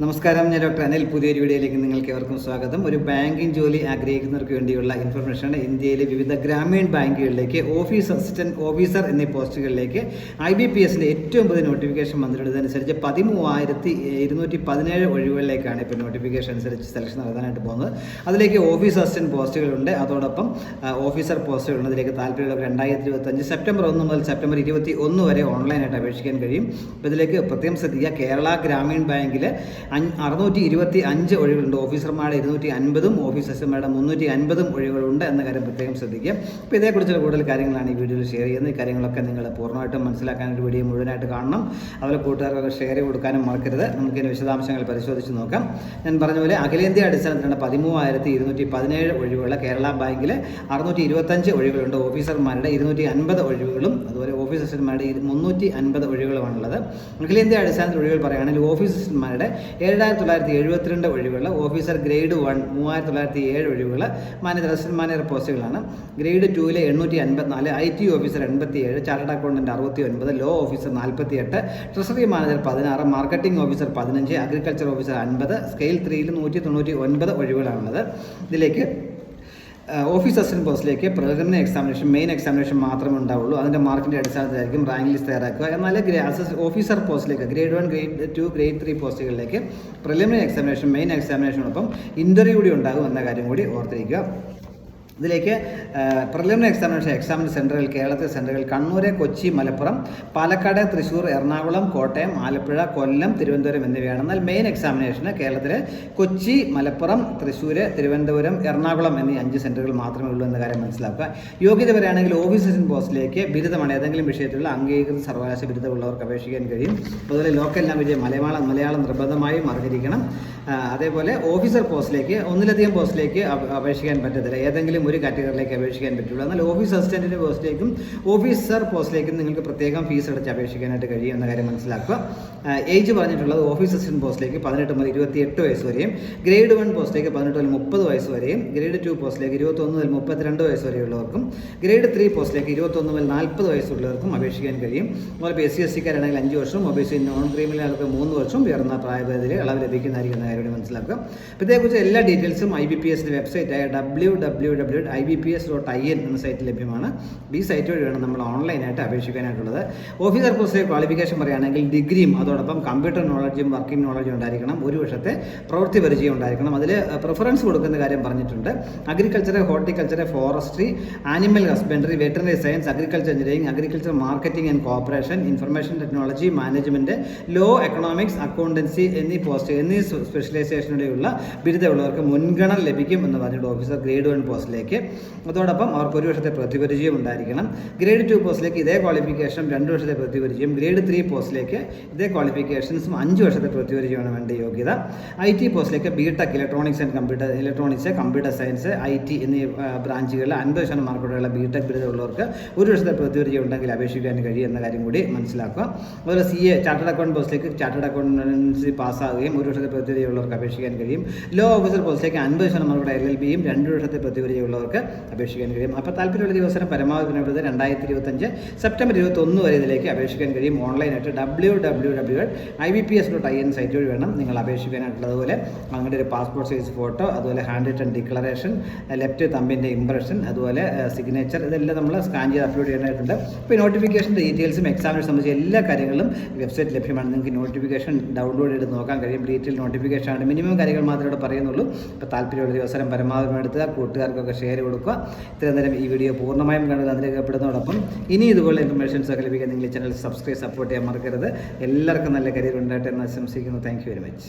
നമസ്കാരം ഞാൻ ഡോക്ടർ അനിൽ പുതിയൊരു വീഡിയോയിലേക്ക് നിങ്ങൾക്ക് ഏവർക്കും സ്വാഗതം. ഒരു ബാങ്കിംഗ് ജോലി ആഗ്രഹിക്കുന്നവർക്ക് വേണ്ടിയുള്ള ഇൻഫർമേഷനാണ് ഇന്ത്യയിലെ വിവിധ ഗ്രാമീൺ ബാങ്കുകളിലേക്ക് ഓഫീസ് അസിസ്റ്റന്റ് ഓഫീസർ എന്നീ പോസ്റ്റുകളിലേക്ക് ഐ ബി പി എസിന്റെ ഏറ്റവും പുതിയ നോട്ടിഫിക്കേഷൻ വന്നിട്ടുള്ളതനുസരിച്ച് പതിമൂവായിരത്തി ഇരുന്നൂറ്റി പതിനേഴ് ഒഴിവുകളിലേക്കാണ് ഇപ്പോൾ നോട്ടിഫിക്കേഷൻ അനുസരിച്ച് സെലക്ഷൻ നടത്താനായിട്ട് പോകുന്നത്. അതിലേക്ക് ഓഫീസ് അസിസ്റ്റന്റ് പോസ്റ്റുകളുണ്ട്. അതോടൊപ്പം ഓഫീസർ പോസ്റ്റുകളുണ്ട്. അതിലേക്ക് താല്പര്യമുള്ള രണ്ടായിരത്തി ഇരുപത്തഞ്ച് സെപ്റ്റംബർ ഒന്ന് മുതൽ സെപ്റ്റംബർ ഇരുപത്തി ഒന്ന് വരെ ഓൺലൈനായിട്ട് അപേക്ഷിക്കാൻ കഴിയും. അപ്പോൾ ഇതിലേക്ക് പ്രത്യേകം ശ്രദ്ധിക്കുക കേരള ഗ്രാമീൺ ബാങ്കിൽ അറുന്നൂറ്റി ഇരുപത്തി അഞ്ച് ഒഴിവുകളുണ്ട്. ഓഫീസർമാരുടെ ഇരുന്നൂറ്റി അൻപതും ഓഫീസർമാരുടെ മുന്നൂറ്റി അൻപതും ഒഴിവുകളുണ്ട് എന്ന കാര്യം പ്രത്യേകം ശ്രദ്ധിക്കുക. അപ്പോൾ ഇതേക്കുറിച്ചുള്ള കൂടുതൽ കാര്യങ്ങളാണ് ഈ വീഡിയോയിൽ ഷെയർ ചെയ്യുന്നത്. ഈ കാര്യങ്ങളൊക്കെ നിങ്ങൾ പൂർണമായിട്ടും മനസ്സിലാക്കാൻ ഒരു വീഡിയോ മുഴുവനായിട്ട് കാണണം. അതുപോലെ കൂട്ടുകാർക്കൊക്കെ ഷെയർ കൊടുക്കാനും മറക്കരുത്. നമുക്കിതിന്റെ വിശദാംശങ്ങൾ പരിശോധിച്ച് നോക്കാം. ഞാൻ പറഞ്ഞ പോലെ അഖിലേന്ത്യാ അടിസ്ഥാനത്തിലാണ് പതിമൂവായിരത്തി ഇരുന്നൂറ്റി പതിനേഴ് ഒഴിവുകൾ കേരള ബാങ്കിൽ അറുന്നൂറ്റി ഇരുപത്തഞ്ച് ഒഴിവുകളുണ്ട് ഓഫീസർമാരുടെ ഇരുന്നൂറ്റി അൻപത് ഒഴിവുകളും അതുപോലെ ഓഫീസ് അസിസ്റ്റന്മാരുടെ മുന്നൂറ്റി അൻപത് ഒഴിവുകളുമാണുള്ളത്. അഖിലേന്ത്യാ അടിസ്ഥാനത്തിൽ ഒഴിവുകൾ പറയുകയാണെങ്കിൽ ഓഫീസ് അസിസ്റ്റന്മാരുടെ ഏഴായിരത്തി തൊള്ളായിരത്തി എഴുപത്തിരണ്ട് ഒഴിവുകൾ ഓഫീസർ ഗ്രേഡ് വൺ മൂവായിരത്തി തൊള്ളായിരത്തി ഏഴ് ഒഴിവുകൾ മാനേജർ അസിസ്റ്റന്റ് മാനേജർ പോസ്റ്റുകളാണ്. ഗ്രേഡ് ടൂവിലെ എണ്ണൂറ്റി അൻപത്തിനാല് ഐ ടി ഓഫീസർ എൺപത്തി ഏഴ് ചാർട്ടേഡ് അക്കൗണ്ടന്റ് അറുപത്തി ഒൻപത് ലോ ഓഫീസർ നാൽപ്പത്തി എട്ട് ട്രഷറി മാനേജർ പതിനാറ് മാർക്കറ്റിംഗ് ഓഫീസർ പതിനഞ്ച് അഗ്രികൾച്ചർ ഓഫീസർ അൻപത് സ്കെയിൽ ത്രീയിൽ നൂറ്റി തൊണ്ണൂറ്റി ഒൻപത് ഒഴിവുകളാണുള്ളത്. ഇതിലേക്ക് ഓഫീസ് അസിസ്റ്റന്റ് പോസ്റ്റിലേക്ക് പ്രിലിമിനറി എക്സാമിനേഷൻ മെയിൻ എക്സാമിനേഷൻ മാത്രമേ ഉണ്ടാവുള്ളൂ. അതിന്റെ മാർക്കിന്റെ അടിസ്ഥാനത്തിലായിരിക്കും റാങ്ക് ലിസ്റ്റ് തയ്യാറാക്കുക. എന്നാൽ അസിസ്റ്റ് ഓഫീസർ പോസ്റ്റിലേക്ക് grade one grade two grade three പോസ്റ്റുകളിലേക്ക് preliminary examination main എക്സാമിനേഷനോടൊപ്പം ഇന്റർവ്യൂ കൂടി ഉണ്ടാകും എന്ന കാര്യം കൂടി ഓർത്തിരിക്കുക. ഇതിലേക്ക് പ്രിലിമിനറി എക്സാമിനേഷൻ എക്സാമിൻ സെന്ററുകൾ കേരളത്തിലെ സെന്ററുകൾ കണ്ണൂർ കൊച്ചി മലപ്പുറം പാലക്കാട് തൃശ്ശൂർ എറണാകുളം കോട്ടയം ആലപ്പുഴ കൊല്ലം തിരുവനന്തപുരം എന്നിവയാണ്. എന്നാൽ മെയിൻ എക്സാമിനേഷന് കേരളത്തിലെ കൊച്ചി മലപ്പുറം തൃശ്ശൂർ തിരുവനന്തപുരം എറണാകുളം എന്നീ അഞ്ച് സെന്ററുകൾ മാത്രമേ ഉള്ളൂ എന്ന കാര്യം മനസ്സിലാക്കുക. യോഗ്യത വരെയാണെങ്കിൽ ഓഫീസ് പോസ്റ്റിലേക്ക് ബിരുദമാണ്. ഏതെങ്കിലും വിഷയത്തിലുള്ള അംഗീകൃത സർവകലാശ ബിരുദമുള്ളവർക്ക് അപേക്ഷിക്കാൻ കഴിയും. അതുപോലെ ലോക്കൽ ലാംഗ്വേജ് മലയാളം മലയാളം നിർബന്ധമായും അറിഞ്ഞിരിക്കണം അതേപോലെ ഓഫീസർ പോസ്റ്റിലേക്ക് ഒന്നിലധികം പോസ്റ്റിലേക്ക് അപ- അപേക്ഷിക്കാൻ പറ്റത്തില്ല. ഏതെങ്കിലും ഒരു കാറ്റഗറിയിലേക്ക് അപേക്ഷിക്കാൻ പറ്റുള്ളൂ. എന്നാൽ ഓഫീസ് അസിസ്റ്റന്റിന്റെ പോസ്റ്റിലേക്കും ഓഫീസർ പോസ്റ്റിലേക്കും നിങ്ങൾക്ക് പ്രത്യേകം ഫീസ് അടച്ച് അപേക്ഷിക്കാനായിട്ട് കഴിയും എന്ന കാര്യം മനസ്സിലാക്കുക. ഏജ് പറഞ്ഞിട്ടുള്ളത് ഓഫീസ് അസിസ്റ്റന്റ് പോസ്റ്റിലേക്ക് പതിനെട്ട് മുതൽ ഇരുപത്തി എട്ട് വയസ്സ് വരെയും ഗ്രേഡ് വൺ പോസ്റ്റിലേക്ക് പതിനെട്ട് മുതൽ മുപ്പത് വയസ്സ് വരെയും ഗ്രേഡ് ടു പോസ്റ്റിലേക്ക് ഇരുപത്തൊന്ന് മുതൽ മുപ്പത്തിരണ്ട് വയസ്സ് വരെയുള്ളവർക്കും ഗ്രേഡ് ത്രീ പോസ്റ്റിലേക്ക് ഇരുപത്തൊന്ന് മുതൽ നാൽപ്പത് വയസ്സുള്ളവർക്കും അപേക്ഷിക്കാൻ കഴിയും. അതുപോലെ എസ് സി എസ് സിക്കാരാണെങ്കിൽ അഞ്ച് വർഷം ഒ ബി സി നോൺ ക്രീമിലുള്ളവർക്ക് മൂന്ന് വർഷം ഉയർന്ന പ്രായപരിധിയിൽ ഇളവ് ലഭിക്കുന്നതായിരിക്കും എന്ന കാര്യം മനസ്സിലാക്കുക. ഇതേക്കുറിച്ച് എല്ലാ ഡീറ്റെയിൽസും ഐ ബി പി എസിന്റെ വെബ്സൈറ്റായ W W W I B P S dot I N എന്ന സൈറ്റിൽ ലഭ്യമാണ്. ഈ സൈറ്റ് വഴിയാണ് നമ്മൾ ഓൺലൈനായിട്ട് അപേക്ഷിക്കാനായിട്ടുള്ളത്. ഓഫീസർ കോഴ്സിലെ ക്വാളിഫിക്കേഷൻ പറയുകയാണെങ്കിൽ ഡിഗ്രിയും അതോടൊപ്പം കമ്പ്യൂട്ടർ നോളജും വർക്കിംഗ് നോളജും ഉണ്ടായിരിക്കണം. ഒരു വർഷത്തെ പ്രവൃത്തി പരിചയം ഉണ്ടായിരിക്കണം. അതിൽ പ്രിഫറൻസ് കൊടുക്കുന്ന കാര്യം പറഞ്ഞിട്ടുണ്ട്. Agriculture horticulture forestry animal husbandry veterinary science agriculture engineering agriculture marketing and cooperation information technology management law economics accountancy എന്നീ പോസ്റ്റ് എന്നീ സ്പെഷ്യലൈസേഷനിലുള്ള ബിരുദമുള്ളവർക്ക് മുൻഗണന ലഭിക്കും എന്ന് പറഞ്ഞിട്ട് ഓഫീസർ ഗ്രേഡ് വൺ പോസ്റ്റിലേക്ക് അതോടൊപ്പം അവർക്ക് ഒരു വർഷത്തെ പ്രതിപരിചയം ഉണ്ടായിരിക്കണം. ഗ്രേഡ് ടു പോസ്റ്റിലേക്ക് ഇതേ ക്വാളിഫിക്കേഷൻ രണ്ട് വർഷത്തെ പ്രതിപരിചയം. ഗ്രേഡ് ത്രീ പോസ്റ്റിലേക്ക് ഇതേ ക്വാളിഫിക്കേഷൻസും അഞ്ച് വർഷത്തെ പ്രതിപരിചയമാണ് വേണ്ട യോഗ്യത. ഐ ടി പോസ്റ്റിലേക്ക് B tech electronics and computer electronics computer science I T എന്നീ ബ്രാഞ്ചുകളിൽ അൻപത് ശതമാനം മാർക്കോടെയുള്ള ബി ടെക് ബിരുദമുള്ളവർക്ക് ഒരു വർഷത്തെ പ്രതിപരിചയം ഉണ്ടെങ്കിൽ അപേക്ഷിക്കാൻ കഴിയും എന്ന കാര്യം കൂടി മനസ്സിലാക്കുക. അതുപോലെ സി എ ചാർട്ടേഡ് അക്കൗണ്ട് പോസ്റ്റിലേക്ക് ചാർട്ടേഡ് അക്കൗണ്ടൻസി പാസ്സാകുകയും ഒരു വർഷത്തെ പ്രതിപരിചയമുള്ളവർക്ക് അപേക്ഷിക്കാൻ കഴിയും. ലോ ഓഫീസർ പോസ്റ്റിലേക്ക് അൻപത് ശതമാനം മാർക്കോടെ എൽ എൽ ബിയും രണ്ട് വർഷത്തെ പ്രതിപരിചയമുള്ളവർക്ക് അപേക്ഷിക്കാൻ കഴിയും. അപ്പോൾ താല്പര്യമുള്ള ദിവസം പരമാവധി പിന്നീട് രണ്ടായിരത്തി ഇരുപത്തഞ്ച് സെപ്റ്റംബർ ഇരുപത്തൊന്ന് വരെ ഇതിലേക്ക് അപേക്ഷിക്കാൻ കഴിയും ഓൺലൈനായിട്ട് W W W I B P S dot I N site വഴി വേണം നിങ്ങൾ അപേക്ഷിക്കാനായിട്ടുള്ളത് അതുപോലെ നിങ്ങളുടെ ഒരു പാസ്പോർട്ട് സൈസ് ഫോട്ടോ അതുപോലെ ഹാൻഡ് റിട്ടൺ ഡിക്ലറേഷൻ ലെഫ്റ്റ് തമ്പിന്റെ ഇംപ്രഷൻ അതുപോലെ സിഗ്നേച്ചർ ഇതെല്ലാം നമ്മൾ സ്കാൻ ചെയ്ത് അപ്ലോഡ് ചെയ്യാനായിട്ടുണ്ട്. ഇപ്പോൾ നോട്ടിഫിക്കേഷൻ ഡീറ്റെയിൽസും എക്സാമിനെ സംബന്ധിച്ച് എല്ലാ കാര്യങ്ങളും വെബ്സൈറ്റ് ലഭ്യമാണ്. നിങ്ങൾക്ക് നോട്ടിഫിക്കേഷൻ ഡൗൺലോഡ് ചെയ്ത് നോക്കാൻ കഴിയും. ഡീറ്റെയിൽ നോട്ടിഫിക്കേഷൻ ആണ്. മിനിമം കാര്യങ്ങൾ മാത്രമേ ഇവിടെ പറയുന്നുള്ളൂ. ഇപ്പോൾ താല്പര്യമുള്ള ദിവസം പരമാവധി എടുത്തുക കൂട്ടുകാർക്കൊക്കെ ഷെയർ കൊടുക്കുക. ഇത്രയും നേരം ഈ വീഡിയോ പൂർണമായും കണ്ടത് അതിലേക്കപ്പെടുന്നതോടൊപ്പം ഇനി ഇതുപോലെ ഇൻഫർമേഷൻസ് ഒക്കെ ലഭിക്കാൻ നിങ്ങൾ ചാനൽ സബ്സ്ക്രൈബ് സപ്പോർട്ട് ചെയ്യാൻ മറക്കരുത്. എല്ലാവർക്കും നല്ല കരിയർ ഉണ്ടായിട്ട് എന്ന് ആശംസിക്കുന്നു. Thank very much